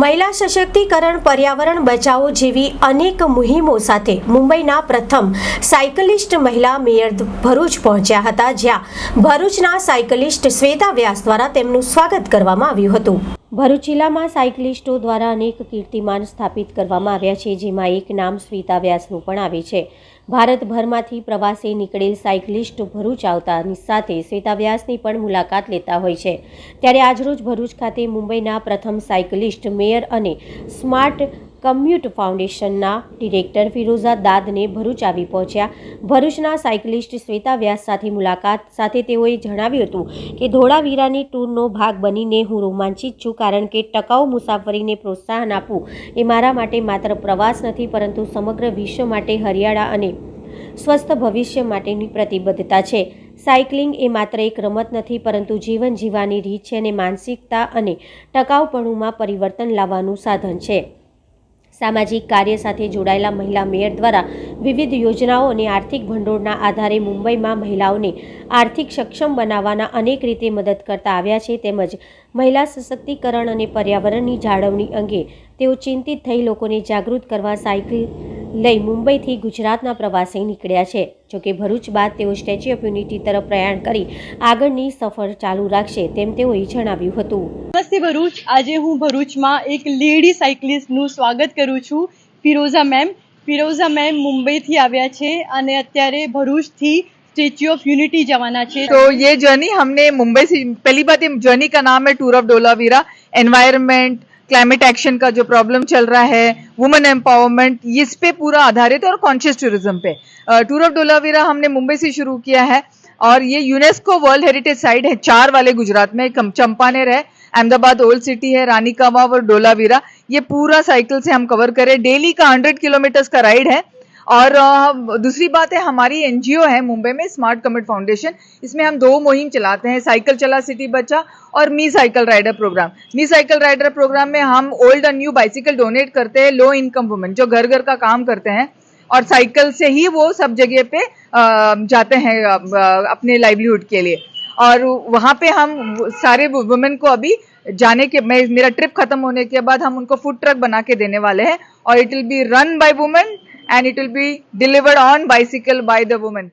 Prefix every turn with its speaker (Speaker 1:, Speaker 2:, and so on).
Speaker 1: મહિલા સશક્તિકરણ પર્યાવરણ બચાવો જેવી અનેક મુહિમો સાથે મુંબઈના પ્રથમ સાયકલિસ્ટ મહિલા મેયર ભરૂચ પહોંચ્યા હતા, જ્યાં ભરૂચના સાયકલિસ્ટ શ્વેતા વ્યાસ દ્વારા તેમનું સ્વાગત કરવામાં આવ્યું હતું. ભરૂચ જિલ્લામાં સાયકલિસ્ટો દ્વારા અનેક કીર્તિમાન સ્થાપિત કરવામાં આવ્યા છે, જેમાં એક નામ સ્વીતા વ્યાસનું પણ આવે છે. ભારતભરમાંથી પ્રવાસે નીકળેલ સાયકલિસ્ટ ભરૂચ આવતાની સાથે શ્વેતા વ્યાસની પણ મુલાકાત લેતા હોય છે. ત્યારે આજરોજ ભરૂચ ખાતે મુંબઈના પ્રથમ સાયકલિસ્ટ, મેયર અને સ્માર્ટ કમ્યુટ ફાઉન્ડેશનના ડિરેક્ટર ફિરોઝા દાદને ભરૂચ આવી પહોંચ્યા. ભરૂચના સાયકલિસ્ટ શ્વેતા વ્યાસ સાથે મુલાકાત સાથે તેઓએ જણાવ્યું હતું કે, ધોળાવીરાની ટૂરનો ભાગ બનીને હું રોમાંચિત છું કારણ કે ટકાઉ મુસાફરીને પ્રોત્સાહન આપવું એ મારા માટે માત્ર પ્રવાસ નથી, પરંતુ સમગ્ર વિશ્વ માટે હરિયાળા અને સ્વસ્થ ભવિષ્ય માટેની પ્રતિબદ્ધતા છે. સાયકલિંગ એ માત્ર એક રમત નથી, પરંતુ જીવન જીવવાની રીત છે અને માનસિકતા અને ટકાઉપણુંમાં પરિવર્તન લાવવાનું સાધન છે. સામાજિક કાર્ય સાથે જોડાયેલા મહિલા મેયર દ્વારા વિવિધ યોજનાઓ અને આર્થિક ભંડોળના આધારે મુંબઈમાં મહિલાઓને આર્થિક સક્ષમ બનાવવાના અનેક રીતે મદદ કરતા આવ્યા છે તેમજ મહિલા સશક્તિકરણ અને પર્યાવરણની જાળવણી અંગે તેઓ ચિંતિત થઈ લોકોને જાગૃત કરવા સાયકલ લઈ મુંબઈથી ગુજરાતના પ્રવાસે નીકળ્યા છે. જોકે ભરૂચ બાદ તેઓ સ્ટેચ્યુ ઓફ યુનિટી તરફ પ્રયાણ કરી આગળની સફર ચાલુ રાખશે તેમ તેઓએ જણાવ્યું હતું.
Speaker 2: નમસ્તે ભરૂચ આજે હું ભરૂચમાં એક લેડી સાયકલિસ્ટનું સ્વાગત કરું છું ફિરોઝા મેમ ફિરોઝા મેમ મુંબઈથી આવ્યા છે અને અત્યારે ભરૂચથી स्टेच्यू ऑफ यूनिटी जवाना છે
Speaker 3: तो ये जर्नी हमने मुंबई से पहली बात ये जर्नी का नाम है tour of Dholavira environment climate action का जो प्रॉब्लम चल रहा है वुमेन एम्पावरमेंट इस पे पूरा आधारित है और कॉन्शियस टूरिज्म पे टूर ऑफ डोलावीरा हमने मुंबई से शुरू किया है और ये यूनेस्को वर्ल्ड हेरिटेज साइट है चार वाले गुजरात में कम- चंपानेर है अहमदाबाद ओल्ड सिटी है रानी का वाव और डोलावीरा, ये पूरा साइकिल से हम कवर करें। डेली का हंड्रेड किलोमीटर्स का राइड है। और दूसरी बात है, हमारी एनजीओ है मुंबई में स्मार्ट कमिट फाउंडेशन इसमें हम दो मुहिम चलाते हैं साइकिल चला सिटी बचा और मी साइकिल राइडर प्रोग्राम मी साइकिल राइडर प्रोग्राम में हम ओल्ड और न्यू बाइसिकल डोनेट करते हैं लो इनकम वुमेन जो घर घर का काम करते हैं। और साइकिल से ही वो सब जगह पे जाते हैं अपने लाइवलीहुड के लिए। और वहाँ पे हम सारे वुमेन को अभी जाने के, मैं, मेरा ट्रिप खत्म होने के बाद हम उनको फ़ूड ट्रक बना के देने वाले हैं और it will be run by women and it will be delivered on bicycle by the women